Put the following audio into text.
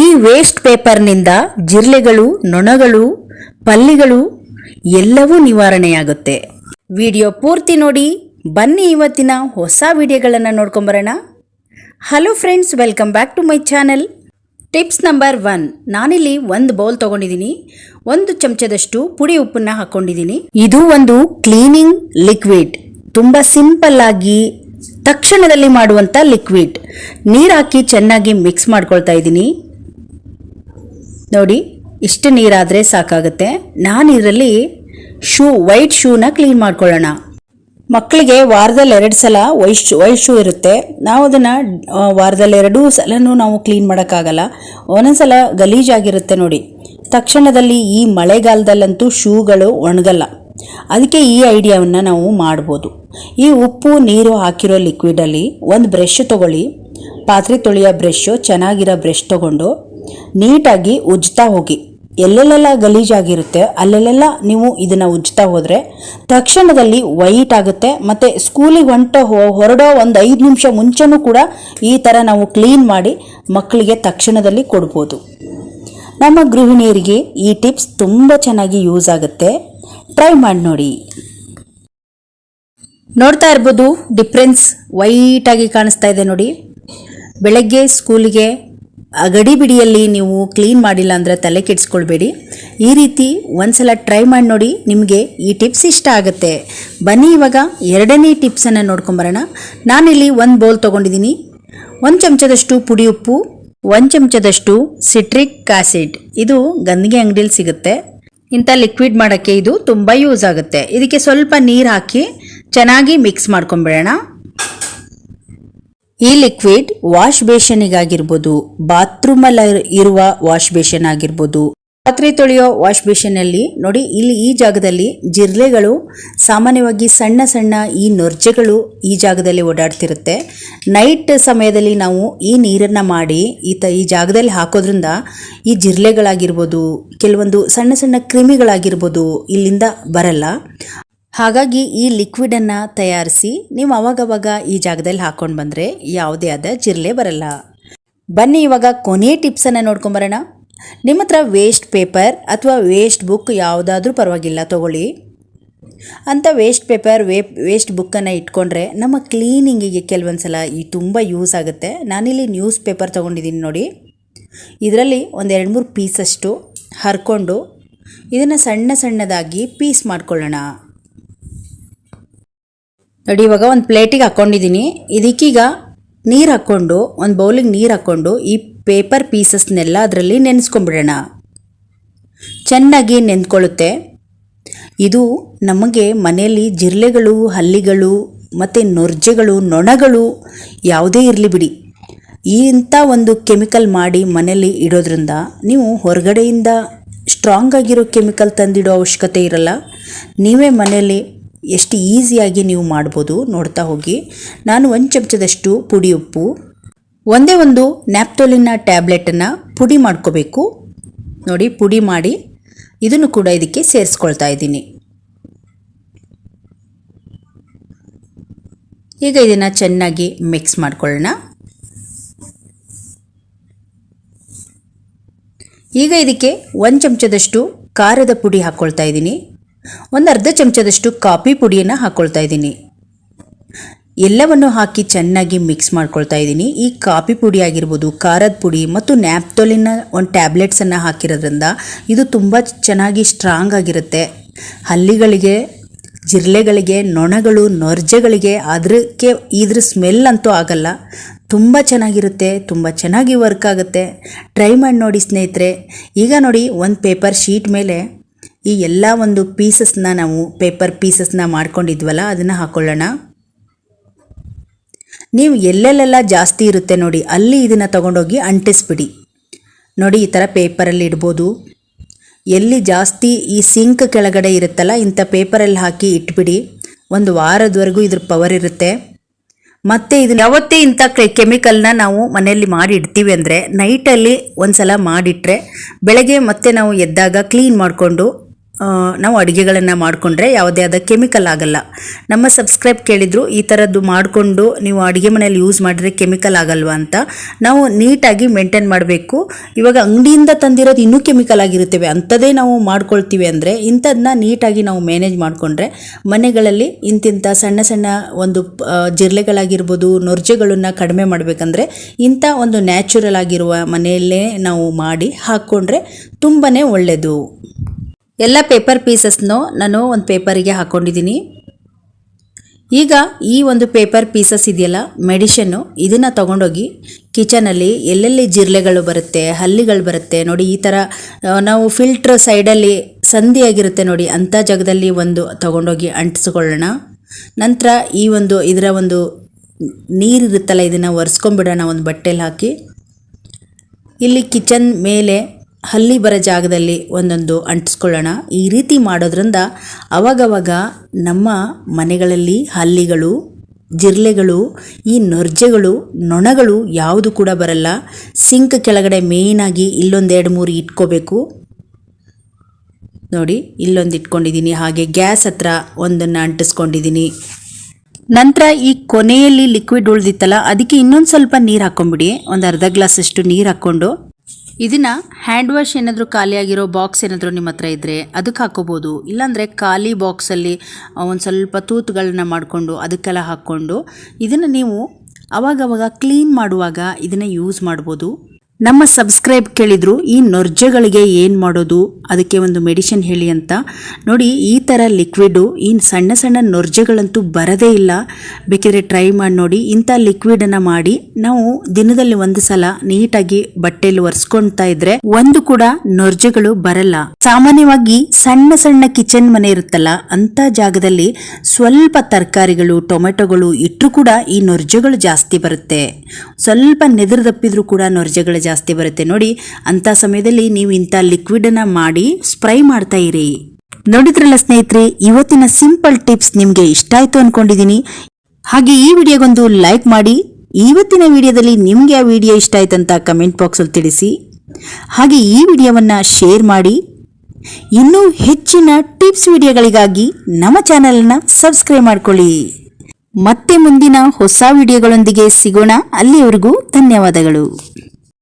ಈ ವೇಸ್ಟ್ ಪೇಪರ್ನಿಂದ ಜಿರ್ಲೆಗಳು ನೊಣಗಳು, ಪಲ್ಲಿಗಳು ಎಲ್ಲವೂ ನಿವಾರಣೆಯಾಗುತ್ತೆ. ವಿಡಿಯೋ ಪೂರ್ತಿ ನೋಡಿ, ಬನ್ನಿ ಇವತ್ತಿನ ಹೊಸ ವಿಡಿಯೋಗಳನ್ನು ನೋಡ್ಕೊಂಬರೋಣ. Hello friends welcome back to my channel tips number one ನಾನಿಲ್ಲಿ ಒಂದು ಬೌಲ್ ತಗೊಂಡಿದ್ದೀನಿ ಒಂದು ಚಮಚದಷ್ಟು ಪುಡಿ ಉಪ್ಪನ್ನ ಹಾಕೊಂಡಿದ್ದೀನಿ ಇದು ಒಂದು ಕ್ಲೀನಿಂಗ್ ಲಿಕ್ವಿಡ್ ತುಂಬ ಸಿಂಪಲ್ ಆಗಿ ತಕ್ಷಣದಲ್ಲಿ ಮಾಡುವಂಥ ಲಿಕ್ವಿಡ್ ನೀರು ಹಾಕಿ ಚೆನ್ನಾಗಿ ಮಿಕ್ಸ್ ಮಾಡ್ಕೊಳ್ತಾ ಇದ್ದೀನಿ ನೋಡಿ, ಇಷ್ಟು ನೀರಾದರೆ ಸಾಕಾಗುತ್ತೆ. ನಾನು ಇದರಲ್ಲಿ ಶೂ, ವೈಟ್ ಶೂನ ಕ್ಲೀನ್ ಮಾಡ್ಕೊಳ್ಳೋಣ. ಮಕ್ಕಳಿಗೆ ವಾರದಲ್ಲಿ ಎರಡು ಸಲ ವೈಟ್ ಶೂ ವೈಟ್ ಶೂ ಇರುತ್ತೆ. ನಾವು ಅದನ್ನು ವಾರದಲ್ಲಿ ಎರಡೂ ಸಲನೂ ನಾವು ಕ್ಲೀನ್ ಮಾಡೋಕ್ಕಾಗಲ್ಲ. ಒಂದೊಂದ್ಸಲ ಗಲೀಜಾಗಿರುತ್ತೆ ನೋಡಿ. ತಕ್ಷಣದಲ್ಲಿ ಈ ಮಳೆಗಾಲದಲ್ಲಂತೂ ಶೂಗಳು ಒಣಗಲ್ಲ. ಅದಕ್ಕೆ ಈ ಐಡಿಯಾವನ್ನು ನಾವು ಮಾಡ್ಬೋದು. ಈ ಉಪ್ಪು, ನೀರು ಹಾಕಿರೋ ಲಿಕ್ವಿಡಲ್ಲಿ ಒಂದು ಬ್ರಷ್ ತೊಗೊಳ್ಳಿ. ಪಾತ್ರೆ ತೊಳೆಯೋ ಬ್ರಷ್ಷು ಚೆನ್ನಾಗಿರೋ ಬ್ರಷ್ ತೊಗೊಂಡು ನೀಟಾಗಿ ಉಜ್ತಾ ಹೋಗಿ. ಎಲ್ಲೆಲ್ಲೆಲ್ಲ ಗಲೀಜಾಗಿರುತ್ತೆ, ಅಲ್ಲೆಲ್ಲೆಲ್ಲ ನೀವು ಇದನ್ನು ಉಜ್ತಾ ಹೋದರೆ ತಕ್ಷಣದಲ್ಲಿ ವೈಟ್ ಆಗುತ್ತೆ ಮತ್ತು ಸ್ಕೂಲಿಗೆ ಹೊಂಟ ಹೊರಡೋ ಒಂದು ಐದು ನಿಮಿಷ ಮುಂಚೆನೂ ಕೂಡ ಈ ಥರ ನಾವು ಕ್ಲೀನ್ ಮಾಡಿ ಮಕ್ಕಳಿಗೆ ತಕ್ಷಣದಲ್ಲಿ ಕೊಡ್ಬೋದು. ನಮ್ಮ ಗೃಹಿಣಿಯರಿಗೆ ಈ ಟಿಪ್ಸ್ ತುಂಬ ಚೆನ್ನಾಗಿ ಯೂಸ್ ಆಗುತ್ತೆ. ಟ್ರೈ ಮಾಡಿ ನೋಡಿ. ನೋಡ್ತಾ ಇರ್ಬೋದು ಡಿಫ್ರೆನ್ಸ್ ವೈಟಾಗಿ ಕಾಣಿಸ್ತಾ ಇದೆ ನೋಡಿ. ಬೆಳಗ್ಗೆ ಸ್ಕೂಲಿಗೆ ಗಡಿ ಬಿಡಿಯಲ್ಲಿ ನೀವು ಕ್ಲೀನ್ ಮಾಡಿಲ್ಲ ಅಂದರೆ ತಲೆ ಕೆಡಿಸ್ಕೊಳ್ಬೇಡಿ. ಈ ರೀತಿ ಒಂದ್ಸಲ ಟ್ರೈ ಮಾಡಿ ನೋಡಿ ನಿಮಗೆ ಈ ಟಿಪ್ಸ್ ಇಷ್ಟ ಆಗುತ್ತೆ. ಬನ್ನಿ ಇವಾಗ ಎರಡನೇ ಟಿಪ್ಸನ್ನು ನೋಡ್ಕೊಂಬರೋಣ. ನಾನಿಲ್ಲಿ ಒಂದು ಬೌಲ್ ತೊಗೊಂಡಿದ್ದೀನಿ. ಒಂದು ಚಮಚದಷ್ಟು ಪುಡಿ ಉಪ್ಪು, ಒಂದು ಚಮಚದಷ್ಟು ಸಿಟ್ರಿಕ್ ಆಸಿಡ್ ಇದು ಗಂದಿಗೆ ಅಂಗಡಿಯಲ್ಲಿ ಸಿಗುತ್ತೆ. ಇಂಥ ಲಿಕ್ವಿಡ್ ಮಾಡೋಕ್ಕೆ ಇದು ತುಂಬ ಯೂಸ್ ಆಗುತ್ತೆ. ಇದಕ್ಕೆ ಸ್ವಲ್ಪ ನೀರು ಹಾಕಿ ಚೆನ್ನಾಗಿ ಮಿಕ್ಸ್ ಮಾಡ್ಕೊಂಬಿಡೋಣ. ಈ ಲಿಕ್ವಿಡ್ ವಾಶ್ ಬೇಷನಿಗಾಗಿರ್ಬೋದು ಬಾತ್ರೂಮಲ್ಲಿ ಇರುವ ವಾಶ್ ಬೇಷನ್ ಆಗಿರ್ಬೋದು. ಪಾತ್ರೆ ತೊಳೆಯೋ ವಾಶ್ ಬೇಷನಲ್ಲಿ ನೋಡಿ, ಇಲ್ಲಿ ಈ ಜಾಗದಲ್ಲಿ ಜಿರ್ಲೆಗಳು ಸಾಮಾನ್ಯವಾಗಿ ಸಣ್ಣ ಸಣ್ಣ ಈ ನೊರ್ಜೆಗಳು ಈ ಜಾಗದಲ್ಲಿ ಓಡಾಡ್ತಿರುತ್ತೆ. ನೈಟ್ ಸಮಯದಲ್ಲಿ ನಾವು ಈ ನೀರನ್ನು ಮಾಡಿ ಈ ತ, ಈ ಜಾಗದಲ್ಲಿ ಹಾಕೋದ್ರಿಂದ ಈ ಜಿರ್ಲೆಗಳಾಗಿರ್ಬೋದು, ಕೆಲವೊಂದು ಸಣ್ಣ ಸಣ್ಣ ಕ್ರಿಮಿಗಳಾಗಿರ್ಬೋದು ಇಲ್ಲಿಂದ ಬರಲ್ಲ. ಹಾಗಾಗಿ ಈ ಲಿಕ್ವಿಡನ್ನು ತಯಾರಿಸಿ ನೀವು ಅವಾಗವಾಗ ಈ ಜಾಗದಲ್ಲಿ ಹಾಕ್ಕೊಂಡು ಬಂದರೆ ಯಾವುದೇ ಆದ ಜಿರ್ಲೆ ಬರಲ್ಲ. ಬನ್ನಿ ಇವಾಗ ಕೊನೆ ಟಿಪ್ಸನ್ನು ನೋಡ್ಕೊಂಬರೋಣ ನಿಮ್ಮ ಹತ್ರ ವೇಸ್ಟ್ ಪೇಪರ್ ಅಥವಾ ವೇಸ್ಟ್ ಬುಕ್ ಯಾವುದಾದ್ರೂ ಪರವಾಗಿಲ್ಲ ತಗೊಳ್ಳಿ. ಅಂಥ ವೇಸ್ಟ್ ಪೇಪರ್ ವೇ ವೇಸ್ಟ್ ಬುಕ್ಕನ್ನು ಇಟ್ಕೊಂಡ್ರೆ ನಮ್ಮ ಕ್ಲೀನಿಂಗಿಗೆ ಕೆಲವೊಂದು ಸಲ ಈ ತುಂಬ ಯೂಸ್ ಆಗುತ್ತೆ. ನಾನಿಲ್ಲಿ ನ್ಯೂಸ್ ಪೇಪರ್ ತೊಗೊಂಡಿದ್ದೀನಿ ನೋಡಿ. ಇದರಲ್ಲಿ ಒಂದು ಎರಡು ಮೂರು ಪೀಸಷ್ಟು ಹರ್ಕೊಂಡು ಇದನ್ನು ಸಣ್ಣ ಸಣ್ಣದಾಗಿ ಪೀಸ್ ಮಾಡ್ಕೊಳ್ಳೋಣ. ನೋಡಿ, ಇವಾಗ ಒಂದು ಪ್ಲೇಟಿಗೆ ಹಾಕ್ಕೊಂಡಿದ್ದೀನಿ ಇದಕ್ಕೀಗ ನೀರು ಹಾಕ್ಕೊಂಡು, ಒಂದು ಬೌಲಿಗೆ ನೀರು ಹಾಕ್ಕೊಂಡು ಈ ಪೇಪರ್ ಪೀಸಸ್ನೆಲ್ಲ ಅದರಲ್ಲಿ ನೆನೆಸ್ಕೊಂಡ್ಬಿಡೋಣ. ಚೆನ್ನಾಗಿ ನೆಂದ್ಕೊಳ್ಳುತ್ತೆ ಇದು ನಮಗೆ ಮನೆಯಲ್ಲಿ ಜಿರ್ಲೆಗಳು ಹಲ್ಲಿಗಳು ಮತ್ತು ನೊರ್ಜೆಗಳು, ನೊಣಗಳು ಯಾವುದೇ ಇರಲಿ ಬಿಡಿ. ಈ ಇಂಥ ಒಂದು ಕೆಮಿಕಲ್ ಮಾಡಿ ಮನೆಯಲ್ಲಿ ಇಡೋದ್ರಿಂದ ನೀವು ಹೊರಗಡೆಯಿಂದ ಸ್ಟ್ರಾಂಗ್ ಆಗಿರೋ ಕೆಮಿಕಲ್ ತಂದಿಡೋ ಅವಶ್ಯಕತೆ ಇರಲ್ಲ. ನೀವೇ ಮನೆಯಲ್ಲಿ ಎಷ್ಟು ಈಸಿಯಾಗಿ ನೀವು ಮಾಡ್ಬೋದು ನೋಡ್ತಾ ಹೋಗಿ. ನಾನು ಒಂದು ಚಮಚದಷ್ಟು ಪುಡಿ ಉಪ್ಪು, ಒಂದೇ ಒಂದು ನ್ಯಾಪ್ಟೋಲಿನ ಟ್ಯಾಬ್ಲೆಟನ್ನು ಪುಡಿ ಮಾಡ್ಕೋಬೇಕು. ನೋಡಿ, ಪುಡಿ ಮಾಡಿ ಇದನ್ನು ಕೂಡ ಇದಕ್ಕೆ ಸೇರಿಸ್ಕೊಳ್ತಾ ಇದ್ದೀನಿ. ಈಗ ಇದನ್ನು ಚೆನ್ನಾಗಿ ಮಿಕ್ಸ್ ಮಾಡ್ಕೊಳ್ಳೋಣ. ಈಗ ಇದಕ್ಕೆ ಒಂದು ಚಮಚದಷ್ಟು ಖಾರದ ಪುಡಿ ಹಾಕ್ಕೊಳ್ತಾ ಇದ್ದೀನಿ. ಒಂದು ಅರ್ಧ ಚಮಚದಷ್ಟು ಕಾಫಿ ಪುಡಿಯನ್ನು ಹಾಕ್ಕೊಳ್ತಾ ಇದ್ದೀನಿ. ಎಲ್ಲವನ್ನು ಹಾಕಿ ಚೆನ್ನಾಗಿ ಮಿಕ್ಸ್ ಮಾಡ್ಕೊಳ್ತಾ ಇದ್ದೀನಿ. ಈ ಕಾಫಿ ಪುಡಿ ಆಗಿರ್ಬೋದು, ಖಾರದ ಪುಡಿ ಮತ್ತು ನ್ಯಾಪ್ತೋಲಿನ ಒಂದು ಟ್ಯಾಬ್ಲೆಟ್ಸನ್ನು ಹಾಕಿರೋದ್ರಿಂದ ಇದು ತುಂಬ ಚೆನ್ನಾಗಿ ಸ್ಟ್ರಾಂಗ್ ಆಗಿರುತ್ತೆ. ಹಲ್ಲಿಗಳಿಗೆ, ಜಿರ್ಲೆಗಳಿಗೆ, ನೊಣಗಳು, ನೊರ್ಜೆಗಳಿಗೆ ಅದಕ್ಕೆ ಇದ್ರ ಸ್ಮೆಲ್ ಅಂತೂ ಆಗಲ್ಲ. ತುಂಬ ಚೆನ್ನಾಗಿರುತ್ತೆ, ತುಂಬ ಚೆನ್ನಾಗಿ ವರ್ಕ್ ಆಗುತ್ತೆ. ಟ್ರೈ ಮಾಡಿ ನೋಡಿ ಸ್ನೇಹಿತರೆ. ಈಗ ನೋಡಿ ಒಂದು ಪೇಪರ್ ಶೀಟ್ ಮೇಲೆ ಈ ಎಲ್ಲ ಒಂದು ಪೀಸಸ್ನ ನಾವು ಪೇಪರ್ ಪೀಸಸ್ನ ಮಾಡ್ಕೊಂಡಿದ್ವಲ್ಲ, ಅದನ್ನು ಹಾಕ್ಕೊಳ್ಳೋಣ ನೀವು ಎಲ್ಲೆಲ್ಲೆಲ್ಲ ಜಾಸ್ತಿ ಇರುತ್ತೆ ನೋಡಿ, ಅಲ್ಲಿ ಇದನ್ನು ತೊಗೊಂಡೋಗಿ ಅಂಟಿಸ್ಬಿಡಿ. ನೋಡಿ, ಈ ಥರ ಪೇಪರಲ್ಲಿ ಇಡ್ಬೋದು. ಎಲ್ಲಿ ಜಾಸ್ತಿ ಈ ಸಿಂಕ್ ಕೆಳಗಡೆ ಇರುತ್ತಲ್ಲ, ಇಂಥ ಪೇಪರಲ್ಲಿ ಹಾಕಿ ಇಟ್ಬಿಡಿ. ಒಂದು ವಾರದವರೆಗೂ ಇದ್ರ ಪವರ್ ಇರುತ್ತೆ. ಮತ್ತೆ ಇದು ಯಾವತ್ತೇ ಇಂಥ ಕೆಮಿಕಲ್ನ ನಾವು ಮನೆಯಲ್ಲಿ ಮಾಡಿ ಇಡ್ತೀವಿ ಅಂದರೆ ನೈಟಲ್ಲಿ ಒಂದು ಸಲ ಮಾಡಿಟ್ರೆ, ಬೆಳಗ್ಗೆ ಮತ್ತೆ ನಾವು ಎದ್ದಾಗ ಕ್ಲೀನ್ ಮಾಡಿಕೊಂಡು ನಾವು ಅಡುಗೆಗಳನ್ನು ಮಾಡಿಕೊಂಡ್ರೆ ಯಾವುದೇ ಆದ ಕೆಮಿಕಲ್ ಆಗಲ್ಲ. ನಮ್ಮ ಸಬ್ಸ್ಕ್ರೈಬ್ ಕೇಳಿದ್ರು ಈ ಥರದ್ದು ಮಾಡಿಕೊಂಡು ನೀವು ಅಡುಗೆ ಮನೆಯಲ್ಲಿ ಯೂಸ್ ಮಾಡಿದ್ರೆ ಕೆಮಿಕಲ್ ಆಗಲ್ವಾ ಅಂತ ನಾವು ನೀಟಾಗಿ ಮೇಂಟೈನ್ ಮಾಡಬೇಕು. ಇವಾಗ ಅಂಗಡಿಯಿಂದ ತಂದಿರೋದು ಇನ್ನೂ ಕೆಮಿಕಲ್ ಆಗಿರುತ್ತವೆ. ಅಂಥದ್ದೇ ನಾವು ಮಾಡ್ಕೊಳ್ತೀವಿ ಅಂದರೆ ಇಂಥದನ್ನ ನೀಟಾಗಿ ನಾವು ಮ್ಯಾನೇಜ್ ಮಾಡಿಕೊಂಡ್ರೆ ಮನೆಗಳಲ್ಲಿ ಇಂತಿಂಥ ಸಣ್ಣ ಸಣ್ಣ ಒಂದು ಜಿರಳೆಗಳಾಗಿರ್ಬೋದು, ನೊರ್ಜೆಗಳನ್ನು ಕಡಿಮೆ ಮಾಡಬೇಕಂದ್ರೆ ಇಂಥ ಒಂದು ನ್ಯಾಚುರಲ್ ಆಗಿರುವ ಮನೆಯಲ್ಲೇ ನಾವು ಮಾಡಿ ಹಾಕ್ಕೊಂಡ್ರೆ ತುಂಬಾ ಒಳ್ಳೆಯದು ಎಲ್ಲ ಪೇಪರ್ ಪೀಸಸ್ನು ನಾನು ಒಂದು ಪೇಪರಿಗೆ ಹಾಕ್ಕೊಂಡಿದ್ದೀನಿ ಈಗ ಈ ಒಂದು ಪೇಪರ್ ಪೀಸಸ್ ಇದೆಯಲ್ಲ ಮೆಡಿಷನ್ನು ಇದನ್ನು ತೊಗೊಂಡೋಗಿ ಕಿಚನಲ್ಲಿ ಎಲ್ಲೆಲ್ಲಿ ಜಿರಲೆಗಳು ಬರುತ್ತೆ, ಹಲ್ಲಿಗಳು ಬರುತ್ತೆ ನೋಡಿ, ಈ ಥರ ನಾವು ಫಿಲ್ಟ್ರ್ ಸೈಡಲ್ಲಿ ಸಂಧಿಯಾಗಿರುತ್ತೆ ನೋಡಿ ಅಂಥ ಜಾಗದಲ್ಲಿ ಒಂದು ತೊಗೊಂಡೋಗಿ ಅಂಟಿಸ್ಕೊಳ್ಳೋಣ. ನಂತರ ಈ ಒಂದು, ಇದರ ಒಂದು ನೀರಿರುತ್ತಲ್ಲ ಇದನ್ನು ಒರೆಸ್ಕೊಂಬಿಡೋಣ ಒಂದು ಬಟ್ಟೆಲಿ ಹಾಕಿ. ಇಲ್ಲಿ ಕಿಚನ್ ಮೇಲೆ ಹಲ್ಲಿ ಬರೋ ಜಾಗದಲ್ಲಿ ಒಂದೊಂದು ಅಂಟಿಸ್ಕೊಳ್ಳೋಣ. ಈ ರೀತಿ ಮಾಡೋದ್ರಿಂದ ಅವಾಗವಾಗ ನಮ್ಮ ಮನೆಗಳಲ್ಲಿ ಹಲ್ಲಿಗಳು, ಜಿರ್ಲೆಗಳು, ಈ ನೊರ್ಜೆಗಳು, ನೊಣಗಳು ಯಾವುದು ಕೂಡ ಬರಲ್ಲ. ಸಿಂಕ್ ಕೆಳಗಡೆ ಮೇಯ್ನಾಗಿ ಇಲ್ಲೊಂದು ಎರಡು ಮೂರು ಇಟ್ಕೋಬೇಕು. ನೋಡಿ, ಇಲ್ಲೊಂದು ಇಟ್ಕೊಂಡಿದ್ದೀನಿ. ಹಾಗೆ ಗ್ಯಾಸ್ ಹತ್ರ ಒಂದನ್ನು ಅಂಟಿಸ್ಕೊಂಡಿದ್ದೀನಿ. ನಂತರ ಈ ಕೊನೆಯಲ್ಲಿ ಲಿಕ್ವಿಡ್ ಉಳಿದಿತ್ತಲ್ಲ, ಅದಕ್ಕೆ ಇನ್ನೊಂದು ಸ್ವಲ್ಪ ನೀರು ಹಾಕ್ಕೊಂಬಿಡಿ ಒಂದು ಅರ್ಧ ಗ್ಲಾಸಷ್ಟು ನೀರು ಹಾಕ್ಕೊಂಡು. ಇದನ್ನ ಹ್ಯಾಂಡ್ ವಾಶ್ ಏನಾದರೂ ಖಾಲಿಯಾಗಿರೋ ಬಾಕ್ಸ್ ಏನಾದರೂ ನಿಮ್ಮ ಹತ್ರ ಇದ್ದರೆ ಅದಕ್ಕೆ ಹಾಕೋಬೋದು. ಇಲ್ಲಾಂದರೆ ಖಾಲಿ ಬಾಕ್ಸಲ್ಲಿ ಒಂದು ಸ್ವಲ್ಪ ತೂತುಗಳನ್ನ ಮಾಡಿಕೊಂಡು ಅದಕ್ಕೆಲ್ಲ ಹಾಕ್ಕೊಂಡು ಇದನ್ನು ನೀವು ಅವಾಗವಾಗ ಕ್ಲೀನ್ ಮಾಡುವಾಗ ಇದನ್ನು ಯೂಸ್ ಮಾಡ್ಬೋದು. ನಮ್ಮ ಸಬ್ಸ್ಕ್ರೈಬ್ ಕೇಳಿದ್ರು ಈ ನೊರ್ಜೆಗಳಿಗೆ ಏನು ಮಾಡೋದು? ಅದಕ್ಕೆ ಒಂದು ಮೆಡಿಸಿನ್ ಹೇಳಿ ಅಂತ. ನೋಡಿ, ಈ ಥರ ಲಿಕ್ವಿಡು, ಈ ಸಣ್ಣ ಸಣ್ಣ ನೊರ್ಜೆಗಳಂತೂ ಬರದೇ ಇಲ್ಲ. ಬೇಕಿದ್ರೆ ಟ್ರೈ ಮಾಡಿ ನೋಡಿ. ಇಂಥ ಲಿಕ್ವಿಡನ್ನು ಮಾಡಿ ನಾವು ದಿನದಲ್ಲಿ ಒಂದು ಸಲ ನೀಟಾಗಿ ಬಟ್ಟೆಯಲ್ಲಿ ಒರೆಸ್ಕೊಳ್ತಾ ಇದ್ರೆ ಒಂದು ಕೂಡ ನೊರ್ಜೆಗಳು ಬರಲ್ಲ. ಸಾಮಾನ್ಯವಾಗಿ ಸಣ್ಣ ಸಣ್ಣ ಕಿಚನ್ ಮನೆ ಇರುತ್ತಲ್ಲ ಅಂತ ಜಾಗದಲ್ಲಿ ಸ್ವಲ್ಪ ತರಕಾರಿಗಳು, ಟೊಮೆಟೊಗಳು ಇಟ್ಟರು ಕೂಡ ಈ ನೊರ್ಜೆಗಳು ಜಾಸ್ತಿ ಬರುತ್ತೆ. ಸ್ವಲ್ಪ ನೆದರ್ದಪ್ಪಿದ್ರು ಕೂಡ ನೊರ್ಜೆಗಳು ಬರುತ್ತೆ. ನೋಡಿ ಅಂತ ಸಮಯದಲ್ಲಿ ನೀವು ಇಂಥ ಲಿಕ್ವಿಡನ್ನ ಮಾಡಿ ಸ್ಪ್ರೈ ಮಾಡ್ತಾ ಇರಿ. ನೋಡಿದ್ರಲ್ಲ ಸ್ನೇಹಿತರೆ, ಇವತ್ತಿನ ಸಿಂಪಲ್ ಟಿಪ್ಸ್ ನಿಮಗೆ ಇಷ್ಟ ಆಯ್ತು ಅನ್ಕೊಂಡಿದ್ದೀನಿ ಹಾಗೆ ಈ ವಿಡಿಯೋಗೊಂದು ಲೈಕ್ ಮಾಡಿ. ಇವತ್ತಿನ ವಿಡಿಯೋದಲ್ಲಿ ನಿಮಗೆ ಆ ವಿಡಿಯೋ ಇಷ್ಟ ಆಯ್ತಂತ ಕಮೆಂಟ್ ಬಾಕ್ಸಲ್ಲಿ ತಿಳಿಸಿ. ಹಾಗೆ ಈ ವಿಡಿಯೋವನ್ನು ಶೇರ್ ಮಾಡಿ. ಇನ್ನೂ ಹೆಚ್ಚಿನ ಟಿಪ್ಸ್ ವಿಡಿಯೋಗಳಿಗಾಗಿ ನಮ್ಮ ಚಾನೆಲ್ನ ಸಬ್ಸ್ಕ್ರೈಬ್ ಮಾಡ್ಕೊಳ್ಳಿ. ಮತ್ತೆ ಮುಂದಿನ ಹೊಸ ವಿಡಿಯೋಗಳೊಂದಿಗೆ ಸಿಗೋಣ. ಅಲ್ಲಿಯವರೆಗೂ ಧನ್ಯವಾದಗಳು.